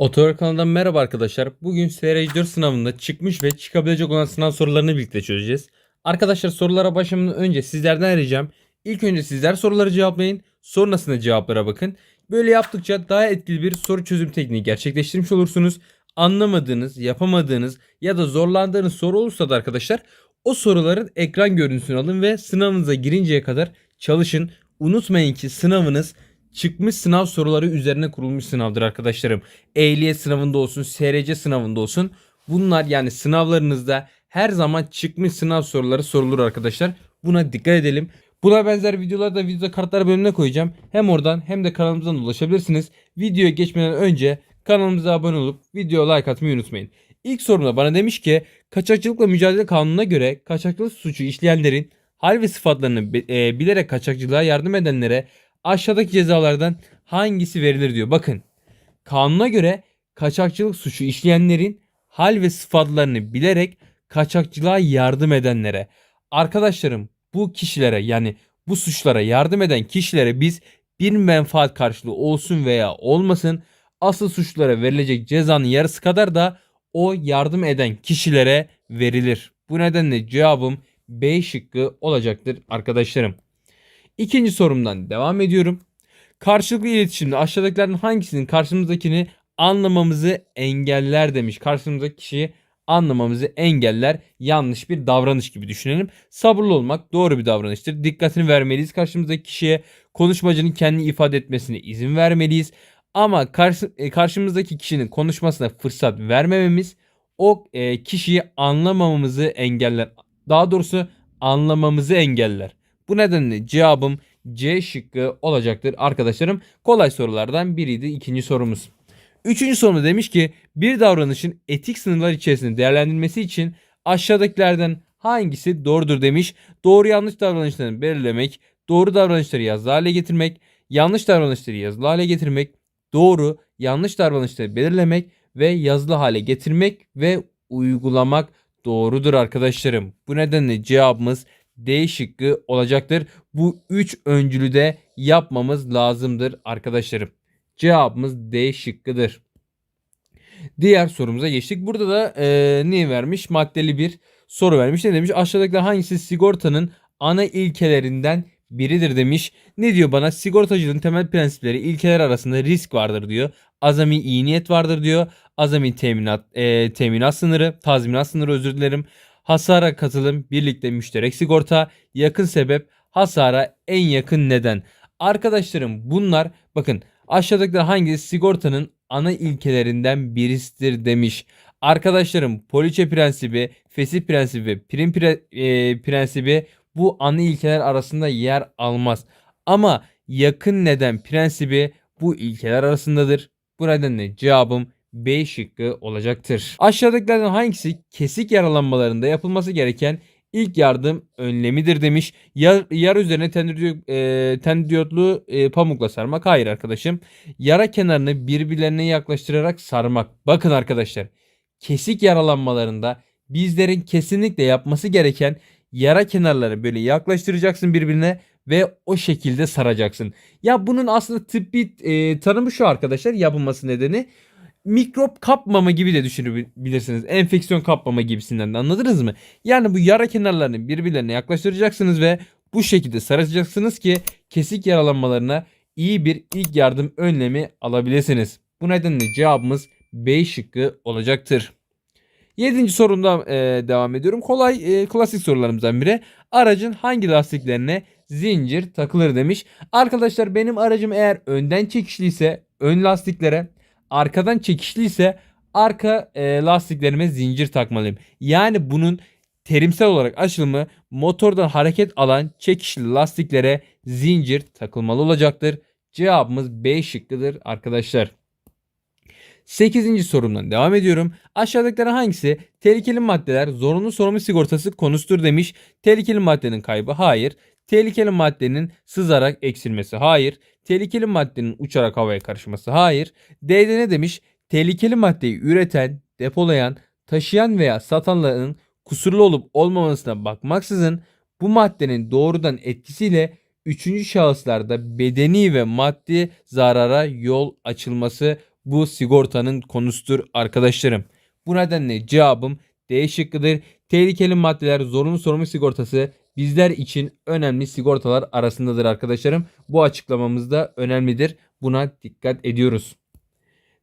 Otoyol kanalından merhaba arkadaşlar. Bugün SRC4 sınavında çıkmış ve çıkabilecek olan sınav sorularını birlikte çözeceğiz. Arkadaşlar sorulara başlamadan önce sizlerden ricam ilk önce sizler soruları cevaplayın. Sonrasında cevaplara bakın. Böyle yaptıkça daha etkili bir soru çözüm tekniği gerçekleştirmiş olursunuz. Anlamadığınız, yapamadığınız ya da zorlandığınız soru olursa da arkadaşlar o soruların ekran görüntüsünü alın ve sınavınıza girinceye kadar çalışın. Unutmayın ki sınavınız çıkmış sınav soruları üzerine kurulmuş sınavdır arkadaşlarım. Ehliyet sınavında olsun, SRC sınavında olsun. Bunlar yani sınavlarınızda her zaman çıkmış sınav soruları sorulur arkadaşlar. Buna dikkat edelim. Buna benzer videoları da video kartlar bölümüne koyacağım. Hem oradan hem de kanalımızdan ulaşabilirsiniz. Videoya geçmeden önce kanalımıza abone olup video like atmayı unutmayın. İlk sorumda bana demiş ki kaçakçılıkla mücadele kanununa göre kaçakçılık suçu işleyenlerin hal ve sıfatlarını e, bilerek kaçakçılığa yardım edenlere aşağıdaki cezalardan hangisi verilir diyor. Bakın kanuna göre kaçakçılık suçu işleyenlerin hal ve sıfatlarını bilerek kaçakçılığa yardım edenlere arkadaşlarım bu kişilere yani bu suçlara yardım eden kişilere biz bir menfaat karşılığı olsun veya olmasın asıl suçlara verilecek cezanın yarısı kadar da o yardım eden kişilere verilir. Bu nedenle cevabım B şıkkı olacaktır arkadaşlarım. İkinci sorumdan devam ediyorum. Karşılıklı iletişimde aşağıdakilerden hangisinin karşımızdakini anlamamızı engeller demiş. Karşımızdaki kişiyi anlamamızı engeller yanlış bir davranış gibi düşünelim. Sabırlı olmak doğru bir davranıştır. Dikkatini vermeliyiz karşımızdaki kişiye. Konuşmacının kendi ifade etmesine izin vermeliyiz. Ama karşı, e, karşımızdaki kişinin konuşmasına fırsat vermememiz o e, kişiyi anlamamamızı engeller. Daha doğrusu anlamamızı engeller. Bu nedenle cevabım C şıkkı olacaktır arkadaşlarım. Kolay sorulardan biriydi ikinci sorumuz. Üçüncü sorumda demiş ki bir davranışın etik sınırlar içerisinde değerlendirilmesi için aşağıdakilerden hangisi doğrudur demiş. Doğru yanlış davranışlarını belirlemek, doğru davranışları yazılı hale getirmek, yanlış davranışları yazılı hale getirmek, doğru yanlış davranışları belirlemek ve yazılı hale getirmek ve uygulamak doğrudur arkadaşlarım. Bu nedenle cevabımız D şıkkı olacaktır. Bu üç öncülü de yapmamız lazımdır arkadaşlarım. Cevabımız D şıkkıdır. Diğer sorumuza geçtik. Burada da e, ne vermiş? Maddeli bir soru vermiş. Ne demiş? Aşağıdakiler hangisi sigortanın ana ilkelerinden biridir demiş. Ne diyor bana? Sigortacılığın temel prensipleri ilkeler arasında risk vardır diyor. Azami iyi niyet vardır diyor. Azami teminat, e, teminat sınırı, tazminat sınırı özür dilerim. Hasara katılım, birlikte müşterek sigorta, yakın sebep, hasara en yakın neden. Arkadaşlarım bunlar bakın aşağıdakiler hangisi sigortanın ana ilkelerinden birisidir demiş. Arkadaşlarım poliçe prensibi, fesih prensibi, prim pre- e, prensibi bu ana ilkeler arasında yer almaz. Ama yakın neden prensibi bu ilkeler arasındadır. Bu nedenle cevabım B şıkkı olacaktır. Aşağıdakilerden hangisi kesik yaralanmalarında yapılması gereken ilk yardım önlemidir demiş. Yar, yara üzerine tendidiyot, e, tendidiyotlu e, pamukla sarmak. Hayır arkadaşım. Yara kenarını birbirlerine yaklaştırarak sarmak. Bakın arkadaşlar. Kesik yaralanmalarında bizlerin kesinlikle yapması gereken yara kenarları böyle yaklaştıracaksın birbirine ve o şekilde saracaksın. Ya bunun aslında tıbbi e, tanımı şu arkadaşlar yapılması nedeni mikrop kapmama gibi de düşünebilirsiniz. Enfeksiyon kapmama gibisinden de anladınız mı? Yani bu yara kenarlarını birbirlerine yaklaştıracaksınız ve bu şekilde saracaksınız ki kesik yaralanmalarına iyi bir ilk yardım önlemi alabilirsiniz. Bu nedenle cevabımız B şıkkı olacaktır. Yedinci sorumda e, devam ediyorum. Kolay e, klasik sorularımızdan biri. Aracın hangi lastiklerine zincir takılır demiş. Arkadaşlar benim aracım eğer önden çekişliyse ön lastiklere, arkadan çekişliyse arka e, lastiklerime zincir takmalıyım. Yani bunun terimsel olarak açılımı motordan hareket alan çekişli lastiklere zincir takılmalı olacaktır. Cevabımız B şıkkıdır arkadaşlar. 8. sorumdan devam ediyorum. Aşağıdakilerden hangisi tehlikeli maddeler zorunlu sorumlu sigortası konusudur demiş. Tehlikeli maddenin kaybı hayır. Tehlikeli maddenin sızarak eksilmesi hayır. Tehlikeli maddenin uçarak havaya karışması hayır. D'de ne demiş? Tehlikeli maddeyi üreten, depolayan, taşıyan veya satanların kusurlu olup olmamasına bakmaksızın bu maddenin doğrudan etkisiyle üçüncü şahıslarda bedeni ve maddi zarara yol açılması bu sigortanın konusudur arkadaşlarım. Bu nedenle cevabım D şıkkıdır. Tehlikeli maddeler zorunlu sorumlu sigortası bizler için önemli sigortalar arasındadır arkadaşlarım. Bu açıklamamız da önemlidir. Buna dikkat ediyoruz.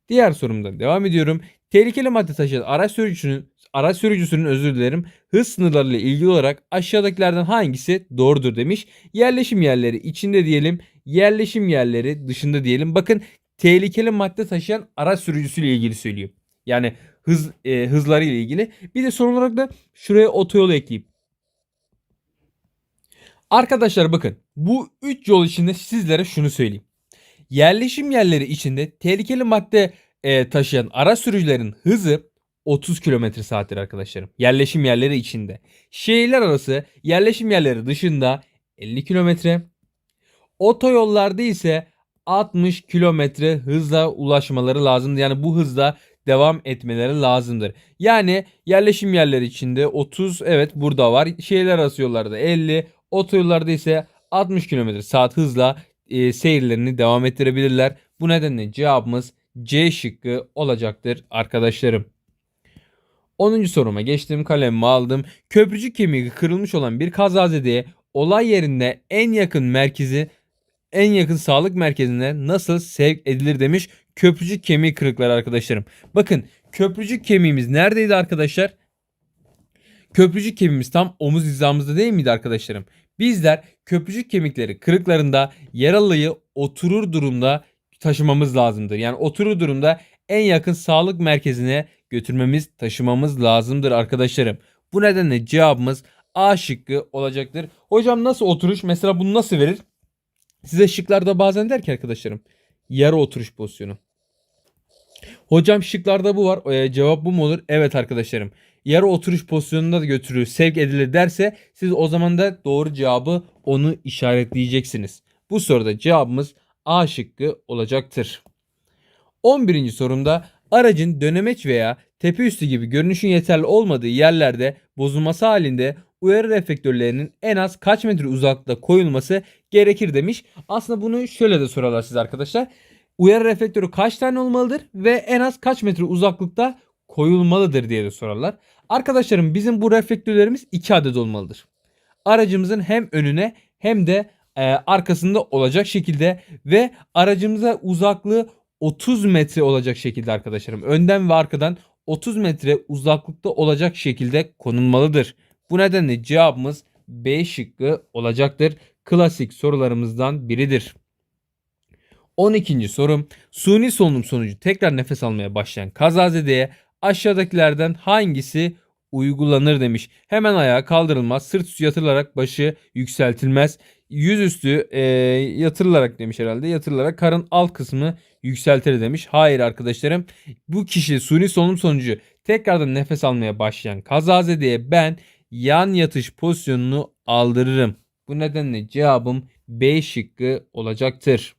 Diğer sorumdan devam ediyorum. Tehlikeli madde taşıyan araç sürücüsünün araç sürücüsünün özür dilerim hız sınırlarıyla ilgili olarak aşağıdakilerden hangisi doğrudur demiş. Yerleşim yerleri içinde diyelim, yerleşim yerleri dışında diyelim. Bakın tehlikeli madde taşıyan araç sürücüsüyle ilgili söylüyor. Yani hız e, hızları ile ilgili. Bir de son olarak da şuraya otoyolu ekleyeyim. Arkadaşlar bakın bu 3 yol içinde sizlere şunu söyleyeyim. Yerleşim yerleri içinde tehlikeli madde e, taşıyan araç sürücülerin hızı 30 km saattir arkadaşlarım. Yerleşim yerleri içinde. Şehirler arası yerleşim yerleri dışında 50 km. Otoyollarda ise 60 km hızla ulaşmaları lazımdır. Yani bu hızla devam etmeleri lazımdır. Yani yerleşim yerleri içinde 30 evet burada var. Şehirler arası yollarda 50, otoyollarda ise 60 km saat hızla e, seyirlerini devam ettirebilirler. Bu nedenle cevabımız C şıkkı olacaktır arkadaşlarım. 10. soruma geçtim kalemimi aldım. Köprücük kemiği kırılmış olan bir kazazedeye olay yerinde en yakın merkezi en yakın sağlık merkezine nasıl sevk edilir demiş. Köprücük kemiği kırıkları arkadaşlarım. Bakın köprücük kemiğimiz neredeydi arkadaşlar? Köprücük kemiğimiz tam omuz hizamızda değil miydi arkadaşlarım? Bizler köprücük kemikleri kırıklarında yaralıyı oturur durumda taşımamız lazımdır. Yani oturur durumda en yakın sağlık merkezine götürmemiz, taşımamız lazımdır arkadaşlarım. Bu nedenle cevabımız A şıkkı olacaktır. Hocam nasıl oturuş? Mesela bunu nasıl verir? Size şıklarda bazen der ki arkadaşlarım yarı oturuş pozisyonu. Hocam şıklarda bu var. Ee, cevap bu mu olur? Evet arkadaşlarım. Yarı oturuş pozisyonunda da götürür, sevk edilir derse siz o zaman da doğru cevabı onu işaretleyeceksiniz. Bu soruda cevabımız A şıkkı olacaktır. 11. sorumda aracın dönemeç veya tepe üstü gibi görünüşün yeterli olmadığı yerlerde bozulması halinde uyarı reflektörlerinin en az kaç metre uzaklıkta koyulması gerekir demiş. Aslında bunu şöyle de sorarlar siz arkadaşlar. Uyarı reflektörü kaç tane olmalıdır ve en az kaç metre uzaklıkta koyulmalıdır diye de sorarlar. Arkadaşlarım bizim bu reflektörlerimiz 2 adet olmalıdır. Aracımızın hem önüne hem de e, arkasında olacak şekilde ve aracımıza uzaklığı 30 metre olacak şekilde arkadaşlarım. Önden ve arkadan 30 metre uzaklıkta olacak şekilde konulmalıdır. Bu nedenle cevabımız B şıkkı olacaktır. Klasik sorularımızdan biridir. 12. sorum. Suni solunum sonucu tekrar nefes almaya başlayan kazazedeye aşağıdakilerden hangisi uygulanır demiş. Hemen ayağa kaldırılmaz. Sırt üstü yatırılarak başı yükseltilmez. Yüzüstü e, yatırılarak demiş herhalde. Yatırılarak karın alt kısmı yükseltir demiş. Hayır arkadaşlarım. Bu kişi suni solunum sonucu tekrardan nefes almaya başlayan kazazedeye ben yan yatış pozisyonunu aldırırım. Bu nedenle cevabım B şıkkı olacaktır.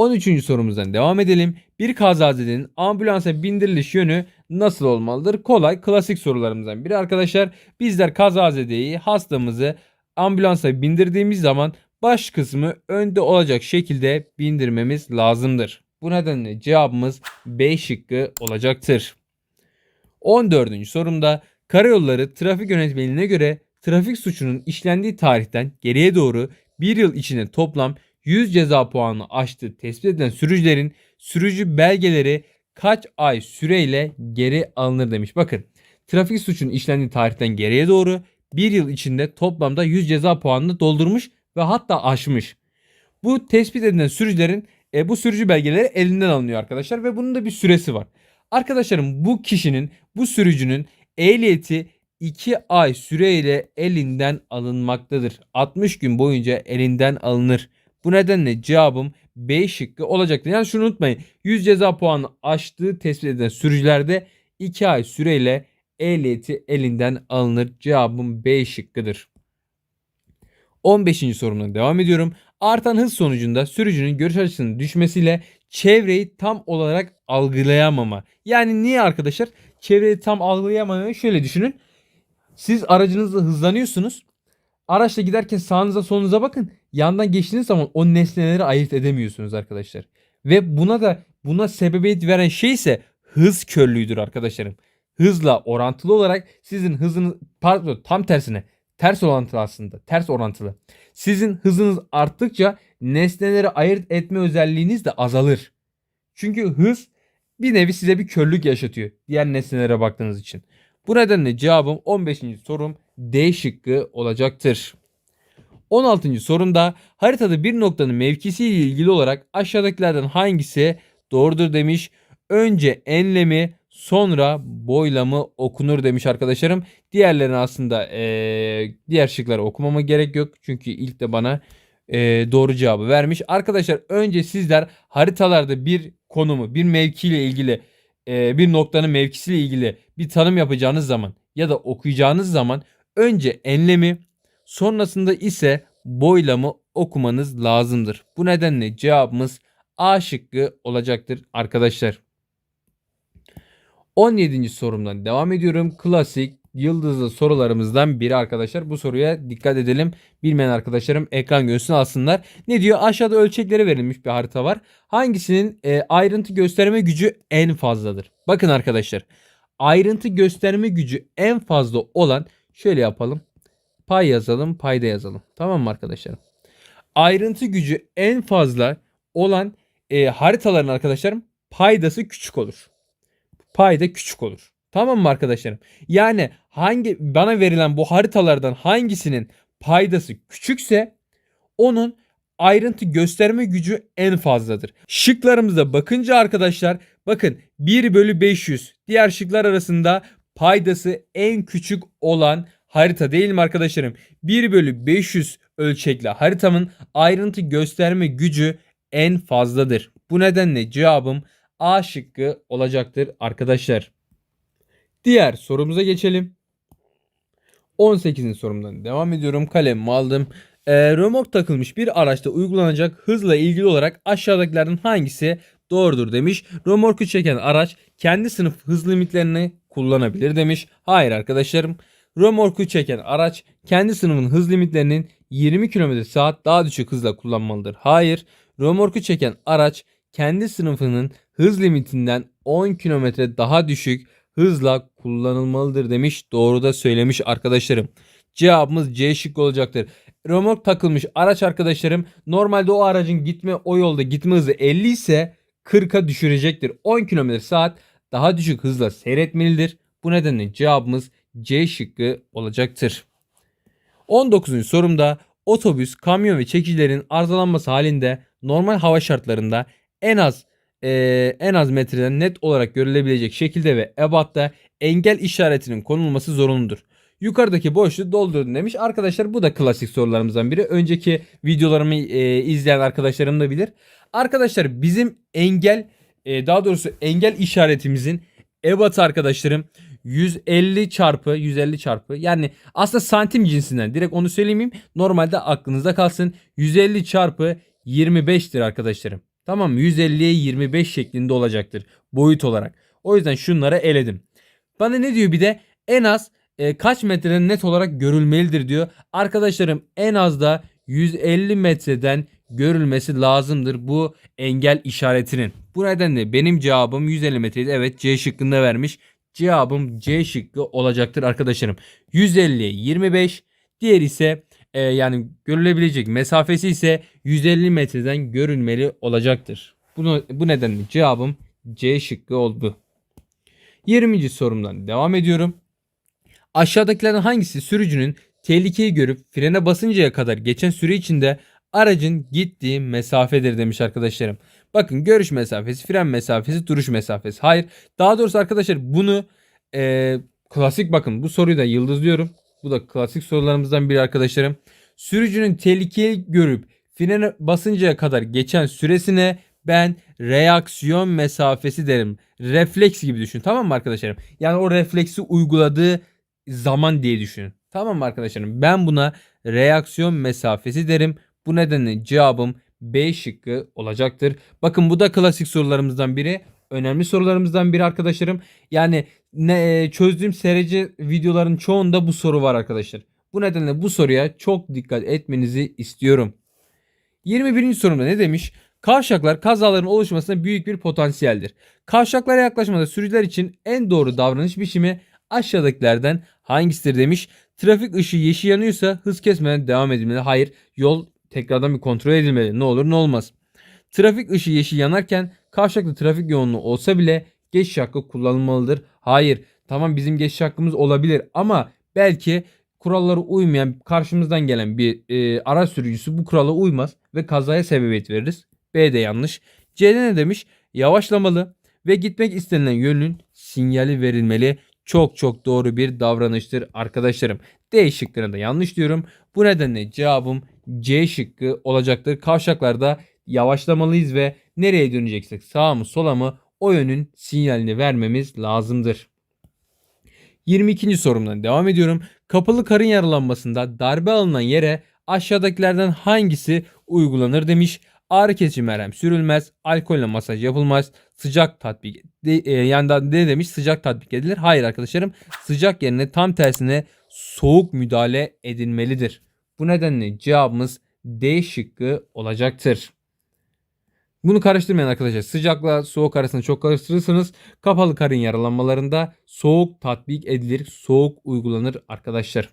13. sorumuzdan devam edelim. Bir kazazedenin ambulansa bindiriliş yönü nasıl olmalıdır? Kolay klasik sorularımızdan biri arkadaşlar. Bizler kazazedeyi hastamızı ambulansa bindirdiğimiz zaman baş kısmı önde olacak şekilde bindirmemiz lazımdır. Bu nedenle cevabımız B şıkkı olacaktır. 14. sorumda karayolları trafik yönetmeliğine göre trafik suçunun işlendiği tarihten geriye doğru bir yıl içinde toplam 100 ceza puanı aştığı tespit edilen sürücülerin sürücü belgeleri kaç ay süreyle geri alınır demiş. Bakın trafik suçunun işlendiği tarihten geriye doğru bir yıl içinde toplamda 100 ceza puanını doldurmuş ve hatta aşmış. Bu tespit edilen sürücülerin e, bu sürücü belgeleri elinden alınıyor arkadaşlar ve bunun da bir süresi var. Arkadaşlarım bu kişinin bu sürücünün ehliyeti 2 ay süreyle elinden alınmaktadır. 60 gün boyunca elinden alınır. Bu nedenle cevabım B şıkkı olacaktır. Yani şunu unutmayın. 100 ceza puanı aştığı tespit edilen sürücülerde 2 ay süreyle ehliyeti elinden alınır. Cevabım B şıkkıdır. 15. sorumdan devam ediyorum. Artan hız sonucunda sürücünün görüş açısının düşmesiyle çevreyi tam olarak algılayamama. Yani niye arkadaşlar? Çevreyi tam algılayamamayı şöyle düşünün. Siz aracınızla hızlanıyorsunuz. Araçla giderken sağınıza solunuza bakın. Yandan geçtiğiniz zaman o nesneleri ayırt edemiyorsunuz arkadaşlar. Ve buna da buna sebebiyet veren şey ise hız körlüğüdür arkadaşlarım. Hızla orantılı olarak sizin hızınız pardon tam tersine ters orantılı aslında ters orantılı. Sizin hızınız arttıkça nesneleri ayırt etme özelliğiniz de azalır. Çünkü hız bir nevi size bir körlük yaşatıyor diğer nesnelere baktığınız için. Bu nedenle cevabım 15. sorum D şıkkı olacaktır. 16. sorumda haritada bir noktanın mevkisiyle ilgili olarak aşağıdakilerden hangisi doğrudur demiş. Önce enlemi sonra boylamı okunur demiş arkadaşlarım. Diğerlerini aslında eee, diğer şıkları okumama gerek yok. Çünkü ilk de bana eee, doğru cevabı vermiş. Arkadaşlar önce sizler haritalarda bir konumu bir mevkiyle ilgili eee, bir noktanın mevkisiyle ilgili bir tanım yapacağınız zaman ya da okuyacağınız zaman önce enlemi sonrasında ise boylamı okumanız lazımdır. Bu nedenle cevabımız A şıkkı olacaktır arkadaşlar. 17. sorumdan devam ediyorum. Klasik yıldızlı sorularımızdan biri arkadaşlar. Bu soruya dikkat edelim. Bilmeyen arkadaşlarım ekran göğsüne alsınlar. Ne diyor? Aşağıda ölçekleri verilmiş bir harita var. Hangisinin e, ayrıntı gösterme gücü en fazladır? Bakın arkadaşlar. Ayrıntı gösterme gücü en fazla olan şöyle yapalım. Pay yazalım, payda yazalım. Tamam mı arkadaşlar? Ayrıntı gücü en fazla olan e, haritaların arkadaşlarım paydası küçük olur. Payda küçük olur. Tamam mı arkadaşlarım? Yani hangi bana verilen bu haritalardan hangisinin paydası küçükse onun ayrıntı gösterme gücü en fazladır. Şıklarımıza bakınca arkadaşlar bakın 1 bölü 500 diğer şıklar arasında paydası en küçük olan harita değil mi arkadaşlarım? 1 bölü 500 ölçekli haritamın ayrıntı gösterme gücü en fazladır. Bu nedenle cevabım A şıkkı olacaktır arkadaşlar. Diğer sorumuza geçelim. 18. sorumdan devam ediyorum. Kalemimi aldım. Ee, römork takılmış bir araçta uygulanacak hızla ilgili olarak aşağıdakilerden hangisi doğrudur demiş. Römorku çeken araç kendi sınıf hız limitlerini kullanabilir demiş. Hayır arkadaşlarım. Römorku çeken araç kendi sınıfın hız limitlerinin 20 km saat daha düşük hızla kullanmalıdır. Hayır. Römorku çeken araç kendi sınıfının hız limitinden 10 km daha düşük hızla kullanılmalıdır demiş. Doğru da söylemiş arkadaşlarım. Cevabımız C şık olacaktır. Römork takılmış araç arkadaşlarım normalde o aracın gitme o yolda gitme hızı 50 ise 40'a düşürecektir. 10 km saat daha düşük hızla seyretmelidir. Bu nedenle cevabımız C şıkkı olacaktır. 19. sorumda otobüs, kamyon ve çekicilerin arızalanması halinde normal hava şartlarında en az eee, en az metreden net olarak görülebilecek şekilde ve ebatta engel işaretinin konulması zorunludur. Yukarıdaki boşluğu doldurun demiş. Arkadaşlar bu da klasik sorularımızdan biri. Önceki videolarımı eee, izleyen arkadaşlarım da bilir. Arkadaşlar bizim engel eee, daha doğrusu engel işaretimizin ebatı arkadaşlarım 150 çarpı 150 çarpı yani aslında santim cinsinden direkt onu söylemeyeyim normalde aklınızda kalsın 150 çarpı 25'tir arkadaşlarım. Tamam mı? 150'ye 25 şeklinde olacaktır boyut olarak. O yüzden şunları eledim. Bana ne diyor bir de en az e, kaç metreden net olarak görülmelidir diyor. Arkadaşlarım en az da 150 metreden görülmesi lazımdır bu engel işaretinin. Bu nedenle benim cevabım 150 metreydi. Evet C şıkkında vermiş. Cevabım C şıkkı olacaktır arkadaşlarım. 150'ye 25 diğer ise e, yani görülebilecek mesafesi ise 150 metreden görülmeli olacaktır. Bunu, bu nedenle cevabım C şıkkı oldu. 20. sorumdan devam ediyorum. Aşağıdakilerden hangisi sürücünün tehlikeyi görüp frene basıncaya kadar geçen süre içinde aracın gittiği mesafedir demiş arkadaşlarım. Bakın görüş mesafesi, fren mesafesi, duruş mesafesi. Hayır. Daha doğrusu arkadaşlar bunu e, klasik bakın bu soruyu da yıldızlıyorum. Bu da klasik sorularımızdan biri arkadaşlarım. Sürücünün tehlikeyi görüp frene basıncaya kadar geçen süresine ben reaksiyon mesafesi derim. Refleks gibi düşün. Tamam mı arkadaşlarım? Yani o refleksi uyguladığı zaman diye düşünün. Tamam mı arkadaşlarım? Ben buna reaksiyon mesafesi derim. Bu nedenle cevabım B şıkkı olacaktır. Bakın bu da klasik sorularımızdan biri. Önemli sorularımızdan biri arkadaşlarım. Yani ne, e, çözdüğüm SRC videoların çoğunda bu soru var arkadaşlar. Bu nedenle bu soruya çok dikkat etmenizi istiyorum. 21. sorumda ne demiş? Kavşaklar kazaların oluşmasına büyük bir potansiyeldir. Kavşaklara yaklaşmada sürücüler için en doğru davranış biçimi aşağıdakilerden hangisidir demiş. Trafik ışığı yeşil yanıyorsa hız kesmeden devam edilmeli. Hayır yol tekrardan bir kontrol edilmeli. Ne olur ne olmaz. Trafik ışığı yeşil yanarken kavşakta trafik yoğunluğu olsa bile geçiş hakkı kullanılmalıdır. Hayır tamam bizim geçiş hakkımız olabilir ama belki kurallara uymayan karşımızdan gelen bir e, araç sürücüsü bu kurala uymaz ve kazaya sebebiyet veririz. B de yanlış. C'de ne demiş? Yavaşlamalı ve gitmek istenilen yönün sinyali verilmeli. Çok çok doğru bir davranıştır arkadaşlarım. D şıkkına da yanlış diyorum. Bu nedenle cevabım C şıkkı olacaktır. Kavşaklarda yavaşlamalıyız ve nereye döneceksek sağa mı sola mı o yönün sinyalini vermemiz lazımdır. 22. sorumdan devam ediyorum. Kapalı karın yaralanmasında darbe alınan yere aşağıdakilerden hangisi uygulanır demiş. Ağrı kesici merhem sürülmez, alkolle masaj yapılmaz, sıcak tatbik de, e, yandan ne demiş sıcak tatbik edilir. Hayır arkadaşlarım sıcak yerine tam tersine soğuk müdahale edilmelidir. Bu nedenle cevabımız D şıkkı olacaktır. Bunu karıştırmayın arkadaşlar. Sıcakla soğuk arasında çok karıştırırsanız kapalı karın yaralanmalarında soğuk tatbik edilir, soğuk uygulanır arkadaşlar.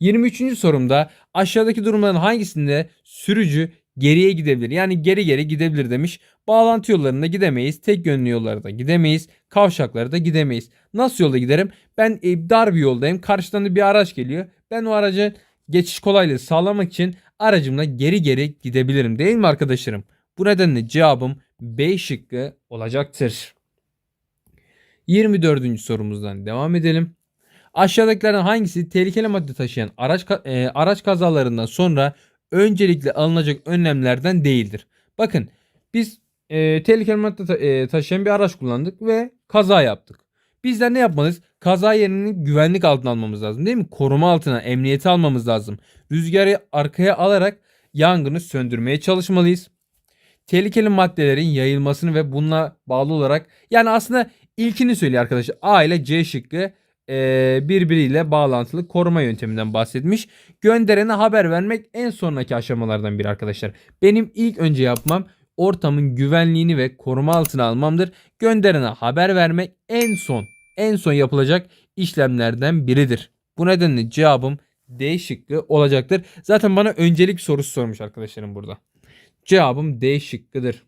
23. sorumda aşağıdaki durumların hangisinde sürücü geriye gidebilir? Yani geri geri gidebilir demiş. Bağlantı yollarında gidemeyiz. Tek yönlü yollarda gidemeyiz. Kavşaklarda gidemeyiz. Nasıl yolda giderim? Ben e, dar bir yoldayım. Karşıdan da bir araç geliyor. Ben o aracı geçiş kolaylığı sağlamak için aracımla geri geri gidebilirim değil mi arkadaşlarım? Bu nedenle cevabım B şıkkı olacaktır. 24. sorumuzdan devam edelim. Aşağıdakilerden hangisi tehlikeli madde taşıyan araç e, araç kazalarından sonra öncelikle alınacak önlemlerden değildir? Bakın biz e, tehlikeli madde ta- e, taşıyan bir araç kullandık ve kaza yaptık. Bizler ne yapmalıyız? Kaza yerini güvenlik altına almamız lazım değil mi? Koruma altına, emniyeti almamız lazım. Rüzgarı arkaya alarak yangını söndürmeye çalışmalıyız tehlikeli maddelerin yayılmasını ve bununla bağlı olarak yani aslında ilkini söylüyor arkadaşlar. A ile C şıkkı e, birbiriyle bağlantılı koruma yönteminden bahsetmiş. Gönderene haber vermek en sonraki aşamalardan biri arkadaşlar. Benim ilk önce yapmam ortamın güvenliğini ve koruma altına almamdır. Gönderene haber vermek en son en son yapılacak işlemlerden biridir. Bu nedenle cevabım D şıkkı olacaktır. Zaten bana öncelik sorusu sormuş arkadaşlarım burada. Cevabım D şıkkıdır.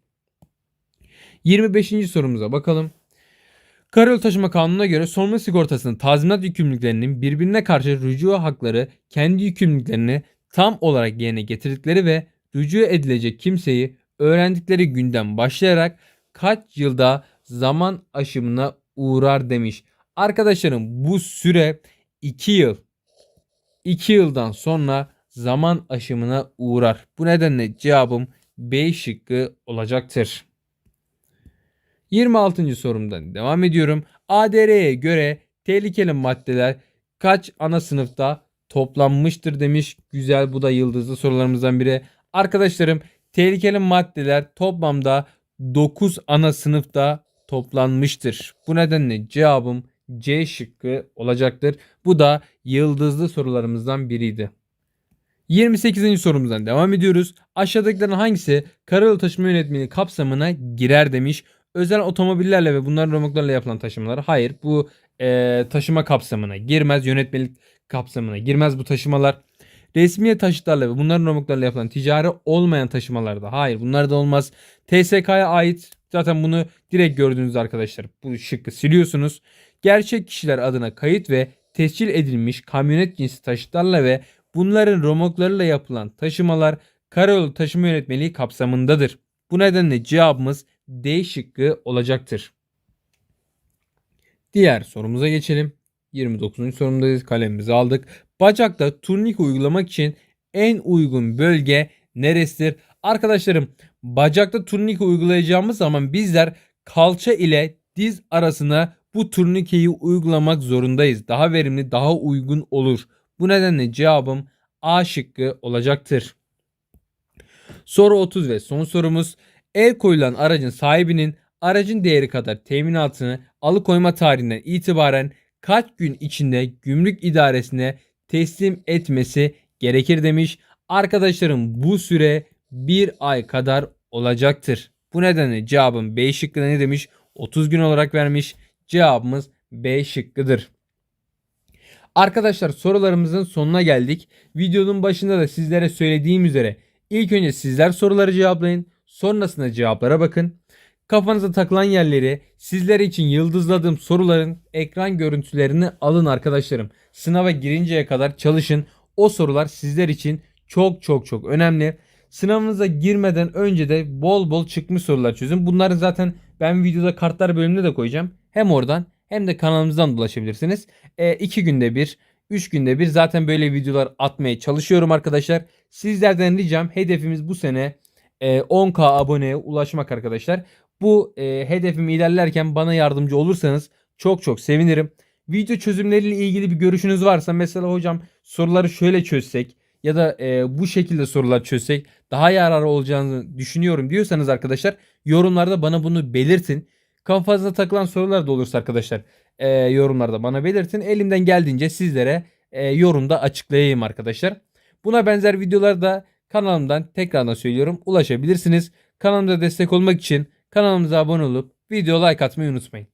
25. sorumuza bakalım. Karayolu Taşıma Kanunu'na göre sorumlu sigortasının tazminat yükümlülüklerinin birbirine karşı rücu hakları kendi yükümlülüklerini tam olarak yerine getirdikleri ve rücu edilecek kimseyi öğrendikleri günden başlayarak kaç yılda zaman aşımına uğrar demiş. Arkadaşlarım bu süre 2 yıl. 2 yıldan sonra zaman aşımına uğrar. Bu nedenle cevabım B şıkkı olacaktır. 26. sorumdan devam ediyorum. ADR'ye göre tehlikeli maddeler kaç ana sınıfta toplanmıştır demiş. Güzel bu da yıldızlı sorularımızdan biri. Arkadaşlarım tehlikeli maddeler toplamda 9 ana sınıfta toplanmıştır. Bu nedenle cevabım C şıkkı olacaktır. Bu da yıldızlı sorularımızdan biriydi. 28. sorumuzdan devam ediyoruz. Aşağıdakilerin hangisi karayolu taşıma yönetmeliği kapsamına girer demiş. Özel otomobillerle ve bunların remorklarla yapılan taşımalar. Hayır bu e, taşıma kapsamına girmez. Yönetmelik kapsamına girmez bu taşımalar. Resmiye taşıtlarla ve bunların remorklarla yapılan ticari olmayan taşımalarda. Hayır bunlar da olmaz. TSK'ya ait zaten bunu direkt gördüğünüz arkadaşlar. Bu şıkkı siliyorsunuz. Gerçek kişiler adına kayıt ve tescil edilmiş kamyonet cinsi taşıtlarla ve Bunların romoklarıyla yapılan taşımalar karayolu taşıma yönetmeliği kapsamındadır. Bu nedenle cevabımız D şıkkı olacaktır. Diğer sorumuza geçelim. 29. sorumdayız. Kalemimizi aldık. Bacakta turnik uygulamak için en uygun bölge neresidir? Arkadaşlarım bacakta turnik uygulayacağımız zaman bizler kalça ile diz arasına bu turnikeyi uygulamak zorundayız. Daha verimli, daha uygun olur. Bu nedenle cevabım A şıkkı olacaktır. Soru 30 ve son sorumuz. El koyulan aracın sahibinin aracın değeri kadar teminatını alıkoyma tarihinden itibaren kaç gün içinde gümrük idaresine teslim etmesi gerekir demiş. Arkadaşlarım bu süre bir ay kadar olacaktır. Bu nedenle cevabın B şıkkı ne demiş? 30 gün olarak vermiş. Cevabımız B şıkkıdır. Arkadaşlar sorularımızın sonuna geldik. Videonun başında da sizlere söylediğim üzere ilk önce sizler soruları cevaplayın. Sonrasında cevaplara bakın. Kafanıza takılan yerleri sizler için yıldızladığım soruların ekran görüntülerini alın arkadaşlarım. Sınava girinceye kadar çalışın. O sorular sizler için çok çok çok önemli. Sınavınıza girmeden önce de bol bol çıkmış sorular çözün. Bunları zaten ben videoda kartlar bölümünde de koyacağım. Hem oradan hem de kanalımızdan da ulaşabilirsiniz. 2 günde bir, 3 günde bir zaten böyle videolar atmaya çalışıyorum arkadaşlar. Sizlerden ricam hedefimiz bu sene e, 10k aboneye ulaşmak arkadaşlar. Bu e, hedefimi ilerlerken bana yardımcı olursanız çok çok sevinirim. Video çözümleriyle ilgili bir görüşünüz varsa mesela hocam soruları şöyle çözsek ya da e, bu şekilde sorular çözsek daha yararlı olacağını düşünüyorum diyorsanız arkadaşlar yorumlarda bana bunu belirtin. Kafanıza takılan sorular da olursa arkadaşlar e, yorumlarda bana belirtin. Elimden geldiğince sizlere e, yorumda açıklayayım arkadaşlar. Buna benzer videolar da kanalımdan tekrardan söylüyorum ulaşabilirsiniz. Kanalımıza destek olmak için kanalımıza abone olup video like atmayı unutmayın.